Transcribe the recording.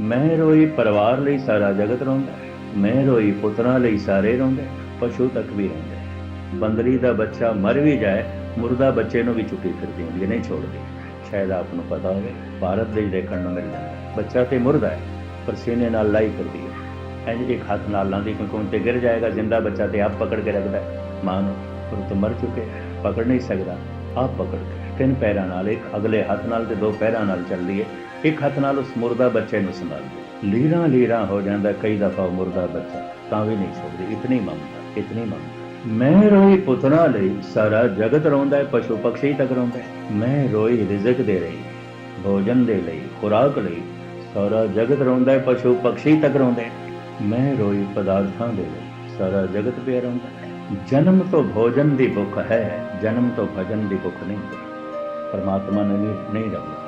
ਮੈਂ ਰੋਈ ਪਰਿਵਾਰ ਲਈ ਸਾਰਾ ਜਗਤ ਰੋਂਦਾ ਮੈਂ ਰੋਈ ਪੁੱਤਰਾਂ ਲਈ ਸਾਰੇ ਰੋਂਦੇ ਪਸ਼ੂ ਤੱਕ ਵੀ ਰੋਂਦੇ ਬੰਦਰੀ ਦਾ ਬੱਚਾ ਮਰ ਵੀ ਜਾਏ, ਮੁਰਦਾ ਬੱਚੇ ਨੂੰ ਵੀ ਚੁੱਕੀ ਫਿਰਦੀ ਹੁੰਦੀ ਨਹੀਂ ਛੋੜਦੀ। ਸ਼ਾਇਦ ਆਪ ਨੂੰ ਪਤਾ ਹੋਵੇ, ਭਾਰਤ ਦੇ ਦੇਖਣ ਨੂੰ ਮਿਲਦਾ ਬੱਚਾ ਤੇ ਮੁਰਦਾ ਹੈ, ਪਰ ਸੀਨੇ ਨਾਲ ਲਾਈ ਫਿਰਦੀ ਹੈ। ਇੰਜ ਇੱਕ ਹੱਥ ਨਾਲ ਲਾਂਦੀ ਕਿਉਂਕਿ ਤੇ ਗਿਰ ਜਾਏਗਾ, ਜਿੰਦਾ ਬੱਚਾ ਤੇ ਆਪ ਪਕੜ ਕੇ ਰੱਖਦਾ ਮਾਂ ਨੂੰ ਪਰ ਉਹ ਮਰ ਚੁੱਕੇ ਪਕੜ ਨਹੀਂ ਸਕਦਾ, ਆਪ ਪਕੜ ਕੇ। ਤਿੰਨ ਪੈਰਾਂ ਨਾਲ ਇੱਕ, ਅਗਲੇ ਹੱਥ ਨਾਲ ਤੇ ਦੋ ਪੈਰਾਂ ਨਾਲ ਚੱਲਦੀ ਹੈ। ਇੱਕ ਹੱਥ ਨਾਲ ਉਸ ਮੁਰਦਾ ਬੱਚੇ ਨੂੰ ਸੰਭਾਲਦੀ। ਲੀਰਾਂ ਲੀਰਾਂ ਹੋ ਜਾਂਦਾ ਕਈ ਦਫਾ ਮੁਰਦਾ ਬੱਚਾ, ਤਾਂ ਵੀ ਨਹੀਂ ਛੋੜਦੀ ਇਤਨੀ ਮਮਤਾ ਇਤਨੀ ਮਮਤਾ ਮੈਂ ਰੋਈ ਪੁੱਤਰਾਂ ਲਈ ਸਾਰਾ ਜਗਤ ਰੋਂਦਾ ਹੈ, ਪਸ਼ੂ ਪਕਸ਼ੀ ਤੱਕ ਰੋਂਦਾ ਹੈ। ਮੈਂ ਰੋਈ ਰਿਜ਼ਕ ਦੇ ਲਈ ਭੋਜਨ ਦੇ ਲਈ, ਖੁਰਾਕ ਲਈ, ਸਾਰਾ ਜਗਤ ਰੋਂਦਾ ਹੈ, ਪਸ਼ੂ ਪਕਸ਼ੀ ਤੱਕ ਰੋਂਦੇ ਮੈਂ ਰੋਈ ਪਦਾਰਥਾਂ ਦੇ ਲਈ, ਸਾਰਾ ਜਗਤ ਪਿਆ ਰੋਂਦਾ ਜਨਮ ਤੋਂ ਭੋਜਨ ਦੀ ਭੁੱਖ ਹੈ, ਜਨਮ ਤੋਂ ਭਜਨ ਦੀ ਭੁੱਖ ਨਹੀਂ ਪਰਮਾਤਮਾ ਨੇ ਨਹੀਂ ਨਹੀਂ ਰੋਂਦਾ।